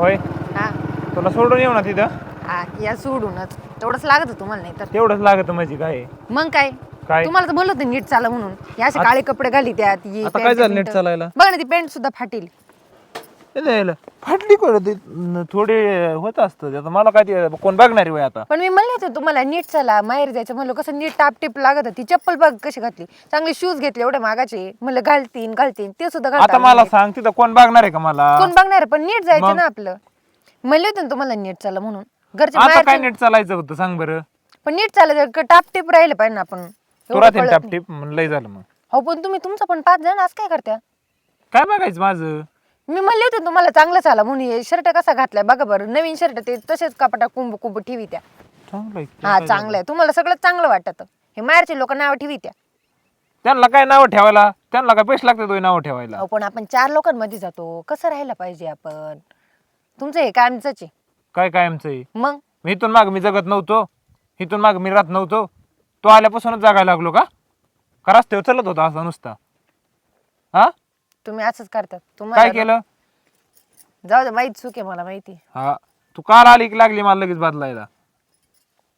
होय? हा. तुला सोडून येऊ ना तिथं? हा या सोडूनच. तेवढंच लागत होतं तुम्हाला नाही तर तेवढंच लागत माझी काय? मग काय? काय? तुम्हाला तर बोलत नीट चाला म्हणून. हे असे काळे कपडे घाली त्यात आता pant काय झालं. नीट चालायला? बघ ना ती पॅन्ट सुद्धा फाटेल. ए द्यायला. फाटली न- थोडी होत असतं आता मला काय ते कोण बघणारी वय आता? पण मी म्हणले होते तुम्हाला नीट चला माहेर जायचं म्हणलं कसं नीट टाप टिप लागत होती. चप्पल बघ कशी घातली. चांगले शूज घेतले एवढे मागाचे. म्हणलं घालतीन घालतीन. ते सुद्धा घालता आता आले मला नाहीत. सांग तिथं कोण बघणार आहे का मला? कोण बघणार पण नीट जायचं? ना आपलं. म्हणले होते ना तुम्हाला नीट चाला म्हणून. घरचे आता काय नीट चालायचं होतं सांग बरं. पण नीट चालायचं टाप टिप राहिलं पाहिजे ना आपण. एवढं तुला ते कळत टाप नाही. टिप म्हणलं लय झालं मग. हो पण तुम्ही तुमचं पण पाच जण आज काय करत्या? काय बघायचं माझं? मी म्हणले होते तुम्हाला चांगलं चाला म्हणून शर्ट कसा घातलाय बघा बरं. नवीन शर्ट ते तसेच कपाटा कुंभ कुंभ ठेवी त्या. चांगलं आहे की. हा चांगलं आहे तुम्हाला सगळं चांगलं वाटत. हे माहेरचे लोक नाव ठेवी त्या. त्यांना काय नाव ठेवायला? त्यांना काय पैसे लागतात नाव ठेवायला? अहो पण आपण चार लोकांमध्ये जातो. कसं राहायला पाहिजे आपण? तुमचं हे काय आमचंच आहे. काय काय आमचं मग? मी इथून माग मी जगत नव्हतो. इथून माग मी राहत नव्हतो. तो आल्यापासूनच जागायला लागलो का? का रस्त्यावर चलत होता असा नुसता? हा? तुम्ही असंच करतात. काय तुम्हाला केलं? जाऊ दे माहीत चूक आहे मला माहिती. हा. तू काल आली की लागली मला लगेच बदलायला?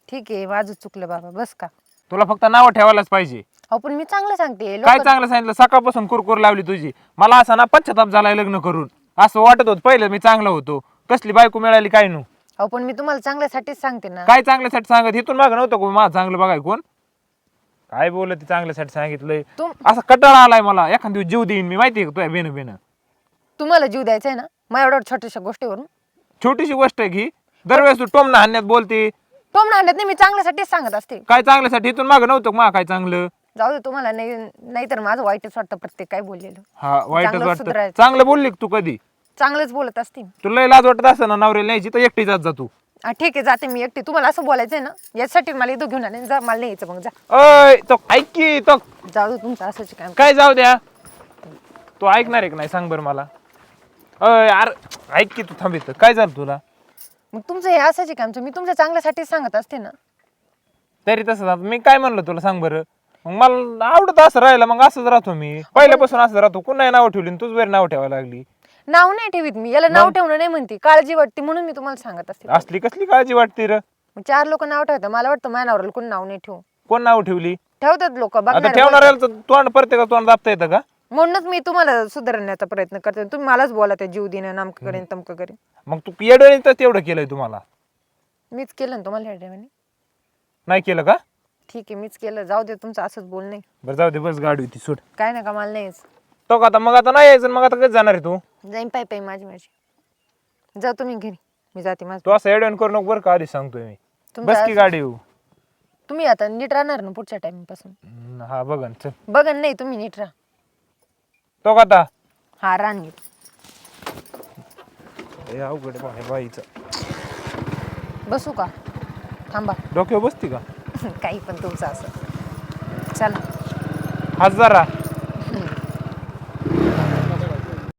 ठीक आहे माझं चुकलं बाबा बस का. तुला फक्त नाव ठेवायलाच पाहिजे. अहो पण मी चांगलं सांगते काय लोक चांगलं सांगितलं? सकाळपासून कुरकुर लावली तुझी. मला असा ना पश्चाताप झालाय लग्न करून. असं वाटत होत पहिलं मी चांगलं होतो. कसली बायको मिळाली काय नू? अहो पण मी तुम्हाला चांगल्यासाठीच सांगते ना. काय चांगल्यासाठी सांगत? इथून माग नव्हतं कोण माझं चांगलं बघाय कोण? काय बोलत ते चांगल्यासाठी सांगितलंय? तुम असा कटाळा आलाय मला. एखाद दिवस जीव देईन मी. माहितीये का तुझ्या बेन बेन तुम्हाला जीव द्यायचा आहे ना? माझ्या एवढ्या छोट्याशा गोष्टीवरून. छोटीशी गोष्ट आहे की दरवेळेस तू टोमना हाणण्यात बोलते. टोम नांडत नाही मी चांगल्यासाठीच सांगत असते. काय चांगल्यासाठी? इथून माग नव्हतं का मा काय चांगलं? जाऊ दे तुम्हाला नाही नाहीतर माझं वाईटच वाटतं प्रत्येक काय बोललेलं. हा वाईटच चांगलं वाटतं. सुधारायचं. चांगलं बोलली का तू कधी? चांगलंच बोलत असते मी. तुला लय लाज वाटत असं ना नवऱ्याला न्यायची तर एकटी जात जा तू. हा ठीक आहे जाते मी एकटी. तुम्हाला असं बोलायचंय ना यासाठी मला इथं घेऊन आले जा मला नाही यायचं मग जा. अय तो ऐक की तो जाऊ दे तुमचं असंच काम. काय जाऊ द्या? तू ऐकणार आहे का नाही सांग बरं मला. अय अरे ऐक की तू थांबित काय झालं तुला? मग तुमचं हे आहे कामचं मी तुमच्या चांगल्यासाठीच सांगत असते ना. तरी तसं झालं. मी काय म्हणलं तुला सांग बरं. मग मला आवडत असं राहिलं मग असंच राहतो मी. पहिल्यापासून असं राहतो कुणा नाव ठेवली आणि तूच वेळ नाव ठेवायला लागली. नाव नाही ठेवीत मी. याला नाव ठेवणं नाही म्हणते. काळजी वाटते म्हणून मी तुम्हाला सांगत असते. असली कसली काळजी वाटते र? मग चार लोक नाव ठेवतात. मला वाटतं माझ्या नवऱ्याला कोण नाव नाही ठेवू. कोण नाव ठेवली? ठेवतात लोक. आता ठेवणाऱ्याला तोंड प्रत्येका तोंड दाबता येतं का? म्हणूनच मी तुम्हाला सुधारण्याचा प्रयत्न करते. तुम्ही मलाच बोला त्या जीव देणं नामकं करेन तमकं करेन. मग तू येडणी तर तेवढं केलंय तुम्हाला? मीच केलं ना तुम्हाला टायमाने नाही केलं का? ठीक आहे मीच केलं. जाऊ दे तुमचं असंच बोल नाही बरं जाऊ दे बस गाडी होती सोड काय नका मला नाही. तो का आता मग आता नाही यायचं मग आता कधी जाणार आहे तू? जाईन पाय पाय माझी माझी. जा तुम्ही घरी. मी जाते माझं. तू असं एडवण करू नको बरं का आधी सांगतोय मी. तुमचं बस की असं- गाडी येऊ. तुम्ही आता नीट राहणार ना पुढच्या टाइमपासून? हम्म, हा बघ चल. बघा नाही तुम्ही नीट राहा. तो का आता? हा नीट हे अवघड आहे बाई- बाईचं. बसू का? थांबा. डोक्यावर बसती का? काही पण तुमचं असं. चला. हजार